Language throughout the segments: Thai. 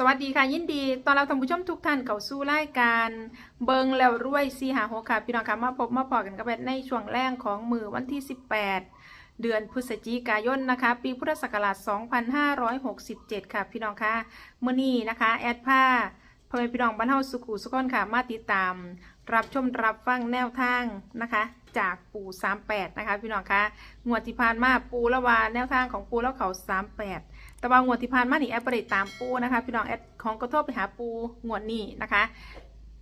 สวัสดีค่ะยินดีตอนเราท่านผู้ชมทุกท่านเข้าสู่รายการเบิงแล้วรวยซีหาหกค่ะพี่น้องค่ะมาพบมาพอกันกับในช่วงแรกของมือวันที่ 18 เดือนพฤศจิกายนนะคะ ปีพุทธศักราช 2567 ค่ะพี่น้องค่ะมื้อนี้นะคะแอดผ้าพ่อแม่พี่น้องบ้านเฮาสุขุสุขนค่ะ มาติดตาม รับชมรับฟังแนวทางนะคะ จากปู38 นะคะ พี่น้องค่ะงวดที่ผ่านมาปูละวาแนวทางของปูแล้วเขา38 แต่ว่างวดที่ผ่านมานี่แอปไปได้ตามปูนะคะพี่น้องแอดของก็โทรไปหาปูงวดนี้นะคะ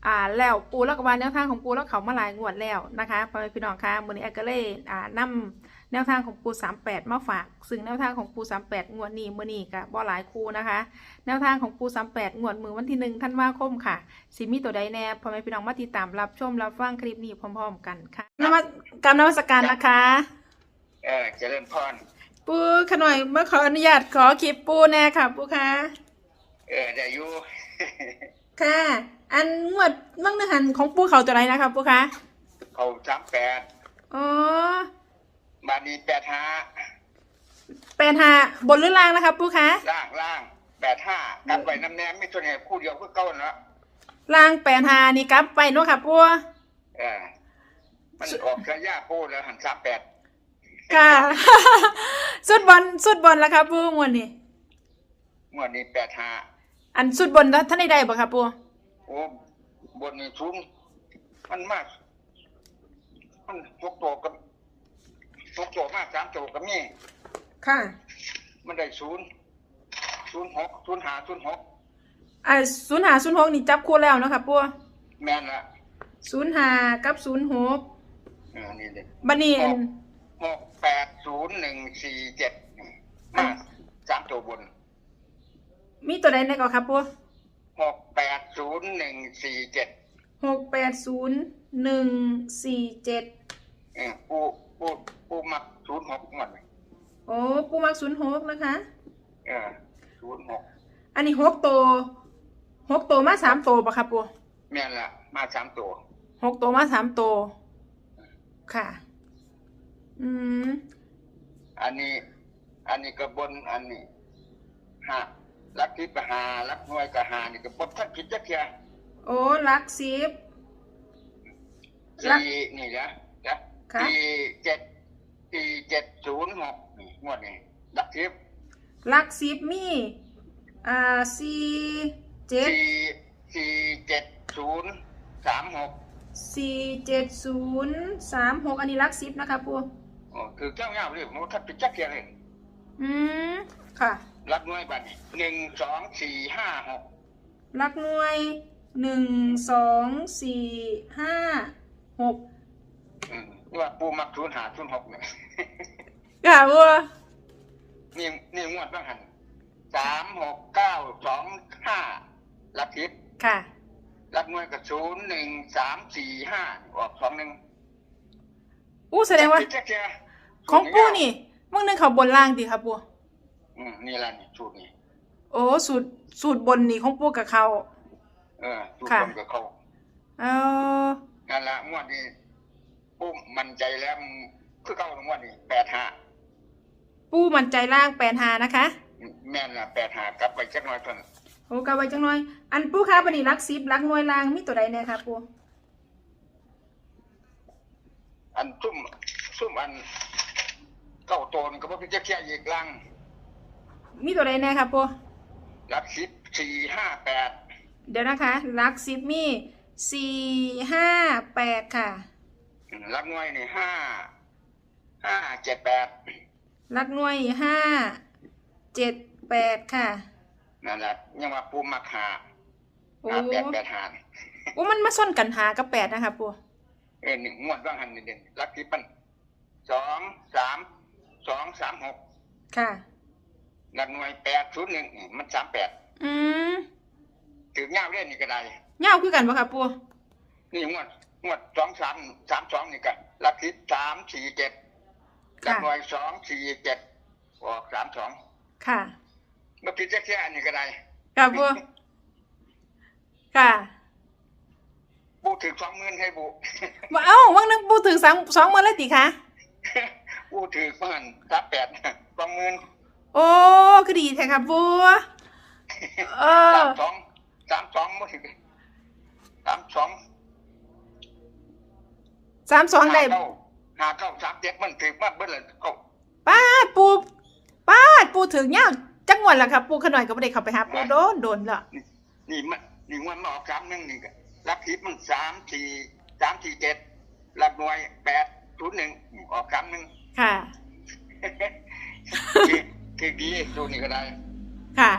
อ่าแล้วปูแล้วกว่าแนวทางของปูแล้วเขามาหลายงวดแล้วนะคะพ่อแม่พี่น้องคะมือนี้แอดก็เลยอ่านำแนวทางของปู 38 มาฝาก ซึ่งแนวทางของปู 38 งวดนี้มือนี้ก็บ่หลายคู่นะคะ แนวทางของปู 38 งวดมือวันที่หนึ่งธันว่าคมค่ะสิมีตัวใดแน่พ่อแม่พี่น้องมาติดตามรับชมรับฟังคลิปนี้พร้อม ๆ กันค่ะนมัสการนมัสการนะคะ เออเจริญพร ปูขน่อยเมื่อขออนุญาตขอคลิปปูแน่ค่ะ ปูคะเออได้อยู่ ค่ะ อันงวดมั่งเนื้อหันของปูเขาตัวไหนนะคะปูคะเขาสามแปดอ๋อบาทนี้แปดห้าแปดหาบนหรือล่างนะคะปูคะล่างล่างแปดห้ากันไว้น้ำแนมไม่ตัวเนี่ยคู่เดียวคือเก้าเนาะล่างแปดหานี่กลับไปเนาะค่ะปูเออมันออกกระยาปูแล้วหันสามแปด ค่ะ สุดบอลสุดบอลแล้วค่ะปูงวดนี้งวดนี้แปดห้าอันสุดบนท่านได้ได้บ่ค่ะปูโอ้บนนี้ชุนมันมาก มันพกตัวกับพกตัวมากสามตัวกับนี่ค่ะมันได้ศูนย์ศูนย์หกศูนย์หาศูนย์หกอ่าศูนย์หาศูนย์หกนี่จับคู่แล้วเนาะค่ะปูแม่นละศูนย์หากับศูนย์หกเออนี่เลยบันนี้อัน หกแปดศูนย์หนึ่งสี่เจ็ดมาสามตัวบนมีตัวใดในก่อนค่ะปูหกแปดศูนย์หนึ่งสี่เจ็ดหกแปดศูนย์หนึ่งสี่เจ็ดเออปูปูปูมักศูนย์หกหมดเลยโอ้ปูมักศูนย์หกนะคะ เออศูนย์หกอันนี้หกตัวหกตัวมาสามตัวปะครับปูแม่นละมาสามตัวหกตัวมาสามตัวค่ะ อืม อันนี้ อันนี้ก็บนอันนี้หาลักทิพย์ก็หาลักหน่วยก็หานี่ก็บนท่านผิดจักเทียโอ้ลักซิบ ลัก สี่นี่นะนะค่ะ สี่เจ็ดสี่เจ็ดศูนย์หกนี่งวดนี้ลักทิพย์ลักซิบมี อ่าสี่เจ็ดสี่สี่เจ็ดศูนย์สามหกสี่เจ็ดศูนย์สามหกอันนี้ลักซิบนะคะปูอ๋อ คือเจ้าเงาเรียกมันทัดไปจักเทียเลยอืมค่ะ รักน้อยบัดนี้หนึ่งสองสี่ห้าหกลักหน่วยหนึ่งสองสี่ห้าหกอืมนี่ว่าปูมักศูนย์หาศูนย์หกเนี่ยค่ะปูนี่นี่งวดบ้างหันสามหกเก้าสองห้าลักทิพย์ค่ะรักน้อยกับศูนย์หนึ่งสามสี่ห้าออกสองหนึ่งอู้แสดงว่าจักเทีย ของปูนี่มึงนึงเขาบนล่างดีครับปูอืมนี่ละนี่สูตรนี่โอ้สูตรสูตรบนนี่ของปูกับเขาเออสูตรค่ะคนกับเขาเออนั่นละงวดนี้ปูมั่นใจแล้วมันคือเก้างวดนี้แปดห้าปูมั่นใจล่างแปดหานะคะ แม่นละแปดห้ากลับไปจักหน้อยเท่านั้นโอ้กะไว้จังหน่อย อันปูค้าบันนี้รักซิบรักหน่วยล่างมีตัวใดแน่ครับปูอันซุ่มซุ่มอัน เก้าตัวนี่ก็บ่เป็นจักเทียอีกลังมีตัวใดแน่ครับปูลักสิบสี่ห้าแปดเดี๋ยวนะคะรักซิบมีสี่ห้าแปดค่ะลักน้อยนี่ห้าห้าเจ็ดแปดรักหน่วยห้าเจ็ดแปดค่ะนั่นแหละยังว่าปูมักหาโอ้หาแปดแปดหาโอ้มันมาส้นกันหากับแปดนะคะปูเออหนึ่งงวดว่างหันเด่นๆลักที่ปันสองสาม สองสามหกค่ะลักหน่วยแปดศูนย์หนึ่งมันสามแปดอืมถือเงาเล่นนี่ก็ได้เงาคือกันปะครับปูนี่งวดงวดสองสามสามสองนี่กันลักที่สามสี่เจ็ดลักหน่วยสองสี่เจ็ดออกสามสองค่ะเมื่อกี้แค่อันนี้ก็ได้ครับปูค่ะปูถือสองหมื่นให้บุว่าเอ้าวังนึงปูถึงสองสองหมื่นเลยติคะ ปูถือเพื่อนสามแปดสองหมื่นโอ้คือดีแท้ครับปูเออสามสองสามสองไม่ถึงสามสองสามสองได้ห้าเก้าห้าเก้าสามเจ็ดมันถึงมากเบิ้ลเลยเก้าป้าดปูป้าดปูถึงเนี่ยจังหวัดละครับ ปูขน่อยก็ไม่ได้เข้าไปหาปูโดนโดนละนี่มันนี่มันมาออกสามหนึ่งนี่ก็รับผิดมันสามสี่สามสี่เจ็ดรับหน่วยแปดศูนย์หนึ่งออกสามหนึ่ง ค่ะคือคือดีตัวนี้ก็ได้ ค่ะ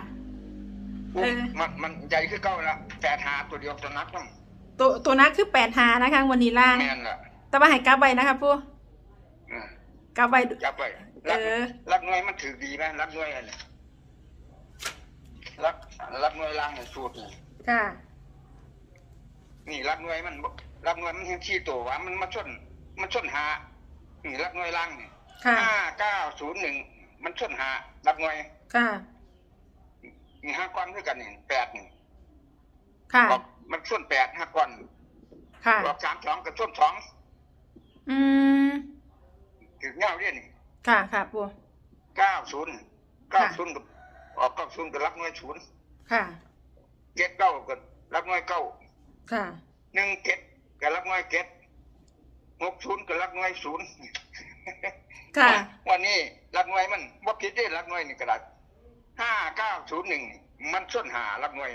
เออมันมันใหญ่ขึ้นเก้าละแปดหาตัวเดียวตัวนักต้องตัวตัวนักคือแปดหานะคะวันนี้ล่างแม่นละแต่ว่าให้กลับไว้นะคะปูเออกลับไว้จับไปเอรักอรักหน่วยมันถือดีไหมรักหน่วยอะไรรักรักหน่วยล่างในสูตรนี่ค่ะ นี่รักหน่วยมันบ่รักหน่วยมันเห็นชี้ตัวว่ามันมาชนมันชนหา นี่รักหน่วยล่างนี่ค่ะ ห้าเก้าศูนย์หนึ่งมันชนหารักหน่วยค่ะนี่ห้าก้อนด้วยกันนี่แปดนี่ค่ะ บอกมันชนแปดห้าก้อนค่ะ บอกสามสองกับชนสองอืม ถึงเงาเรียนนี่ค่ะ ค่ะ ปู เก้าศูนย์เก้าค่ะศูนย์กับออกเก้าศูนย์กับรักหน่วยศูนย์ค่ะ เจ็ดเก้ากับรักหน่วยเก้าค่ะ หนึ่งเจ็ดกับรักหน่วยเจ็ด หกศูนย์กับรักหน่วยศูนย์ค่ะ วันนี้รักหน่วยมันบ่ผิดได้รักหน่วยนี่กระดาษห้าเก้าศูนย์หนึ่งมันส้นหารักหน่วย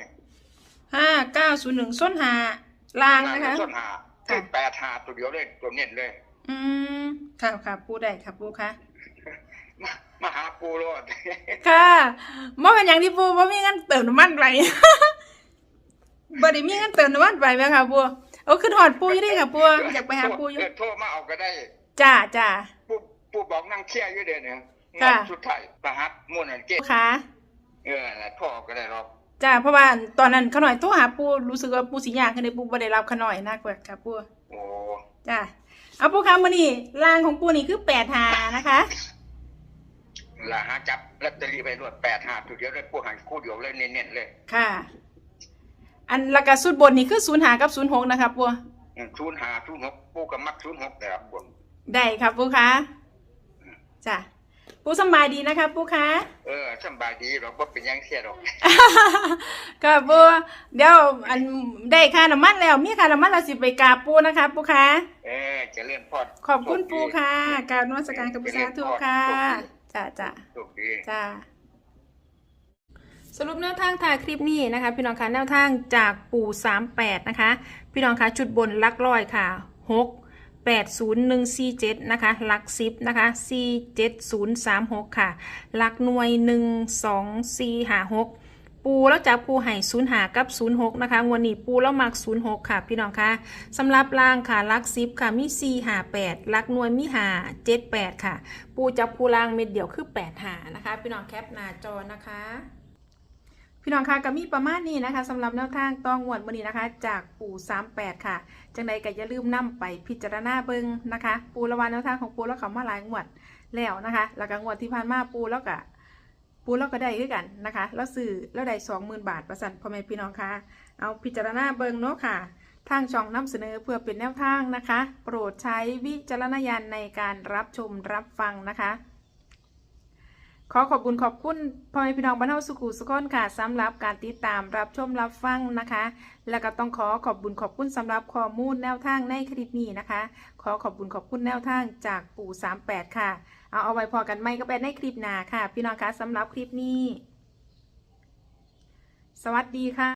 ห้าเก้าศูนย์หนึ่งส้นหาล่างนั่นนะคะมันส้นหาคือแปดหาตัวเดียวเลยตัวเน้นเลย อืมค่ะค่ะปูได้ค่ะปูค่ะมามาหาปูโรดค่ะเมื่อเป็นอย่างที่ปูว่ามีเงินเติมน้ำมันไปบ่ได้มีเงินเติมน้ำมันไปไหมค่ะปู โอ้คือถอดปูอยู่เดิค่ะปูอยากไปหาปูอยู่เโทรมาเอาก็ได้จ้าจ้า ปูปูบอกนั่งเคลียร์อยู่เด้อเนี่ยค่ะ งานสุดท้ายประหัตมุ่นอันเกปูค่ะเออนั่นแหละโทรเอาก็ได้หรอกจ้าเพราะว่าตอนนั้นขน่อยโทรหาปูรู้สึกว่าปูสิยากขึ้นเลยปูบ่ได้รับขน่อยนักกว่าค่ะปูโอ้จ้าเอาปูค่ะมื้อนี้ล่างของปูนี่คือแปดหานะคะละหาจับลอตเตอรี่ไปรวดแปดหาตัวเดียวเลยปูหันคู่เดียวเลยเน้นๆเลย ค่ะ อันแล้วก็สุดบนนี่คือศูนย์หากับศูนย์หกนะคะปูศูนย์หาศูนย์หกปูกับมักศูนย์หกแต่ละบนได้ค่ะปูค่ะจ้าปูสำบายดีนะคะปูค่ะเออสำบายดีหรอกว่าเป็นหยังเสียหรอกก็ปูเดี๋ยวอันได้ค่าน้ำมันแล้วมีค่าน้ำมันเราสิไปกราบปูนะคะปูค่ะเออเจะเลื่อนพอดขอบคุณปูค่ะกรารนวัตการกับปูสาธุค่ะจ้าจ้าโชคดี จ้า สรุปแนวทางถ่ายคลิปนี้นะคะ พี่น้องคะแนวทางจากปู่38นะคะ พี่น้องคะจุดบนลักร้อยค่ะ 6 8 0 1 4 7นะคะลัก10นะคะ4 7 0 3 6 ค่ะลักหน่วย 1 2 4 5 6 ปูแล้วจับปูไห่0หากับ06นะคะงวันนี้ปูแล้วมัก06ค่ะ พี่น้องคะสำหรับล่างค่ะลัก10ค่ะมี4หา8ลักหน่วยมีหา7 8ค่ะ ปูจับปูล่างเม็ดเดียวคือ8หานะคะ พี่น้องแคปหน้าจอนะคะ พี่น้องคะก็มีประมาณนี้นะคะสำหรับแนวทางต้องงวดวันนี้นะคะ จากปู่ 38 ค่ะ จังใดก็อย่าลืมนํไปพิจารณาเบิ่งนะคะ ปูระวานแนวทางของปูแล้วก็มาหลายงวดแล้วนะคะ แล้วก็งวดที่ผ่านมาปูแล้วก็ปูแล้วก็ได้ด้วยกันนะคะแล้วซื้อแล้วได้20,000บาทประสันพ่อแม่พี่น้องคะเอาพิจารณาเบิ่งเนาะค่ะ ทางช่องนำเสนอเพื่อเป็นแนวทางนะคะ โปรดใช้วิจารณญาณในการรับชมรับฟังนะคะ ขอขอบคุณขอบคุณพ่อแม่พี่น้องบ้านเฮาสุขุสุขอนค่ะสำหรับการติดตามรับชมรับฟังนะคะ แล้วก็ต้องขอขอบคุณขอบคุณสำหรับข้อมูลแนวทางในคลิปนี้นะคะ ขอขอบคุณขอบคุณแนวทางจากปู่ 38 ค่ะ เอาเอาไว้พอกันไหมก็ไปในคลิปหน้าค่ะ พี่น้องคะสำหรับคลิปนี้ สวัสดีค่ะ